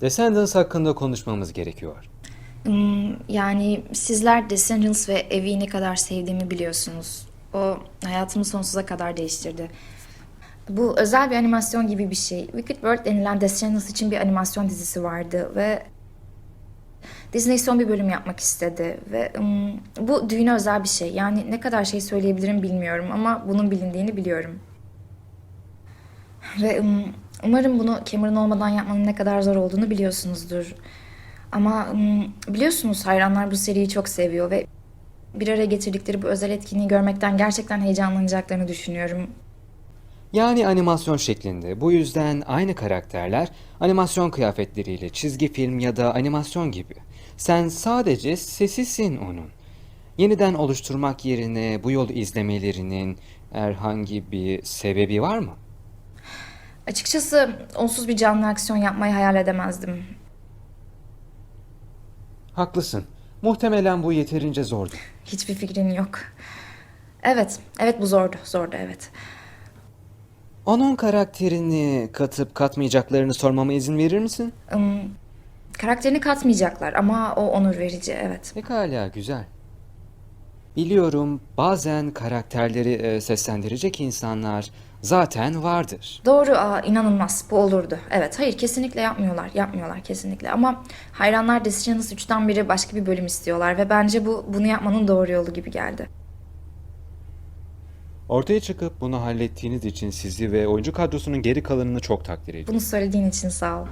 Descendants hakkında konuşmamız gerekiyor. Hmm, Yani sizler Descendants ve Evi'yi ne kadar sevdiğimi biliyorsunuz. O hayatımı sonsuza kadar değiştirdi. Bu özel bir animasyon gibi bir şey. Wicked World denilen Descendants için bir animasyon dizisi vardı ve Disney son bir bölüm yapmak istedi ve hmm, bu düğüne özel bir şey. Yani ne kadar şey söyleyebilirim bilmiyorum ama bunun bilindiğini biliyorum. Ve hmm, umarım bunu Cameron olmadan yapmanın ne kadar zor olduğunu biliyorsunuzdur. Ama biliyorsunuz hayranlar bu seriyi çok seviyor ve bir araya getirdikleri bu özel etkinliği görmekten gerçekten heyecanlanacaklarını düşünüyorum. Yani animasyon şeklinde. Bu yüzden aynı karakterler animasyon kıyafetleriyle çizgi film ya da animasyon gibi. Sen sadece sesisin onun. Yeniden oluşturmak yerine bu yolu izlemelerinin herhangi bir sebebi var mı? Açıkçası onsuz bir canlı aksiyon yapmayı hayal edemezdim. Haklısın. Muhtemelen bu yeterince zordu. Hiçbir fikrin yok. Evet, evet bu zordu, zordu evet. Onun karakterini katıp katmayacaklarını sormama izin verir misin? Hmm, karakterini katmayacaklar ama o onur verici, evet. Pekala, güzel. Biliyorum bazen karakterleri e, seslendirecek insanlar zaten vardır. Doğru, aa, inanılmaz. Bu olurdu. Evet, hayır kesinlikle yapmıyorlar. Yapmıyorlar kesinlikle. Ama hayranlar Descendants 3'ten beri başka bir bölüm istiyorlar ve bence bu bunu yapmanın doğru yolu gibi geldi. Ortaya çıkıp bunu hallettiğiniz için sizi ve oyuncu kadrosunun geri kalanını çok takdir ediyorum. Bunu söylediğin için sağ ol.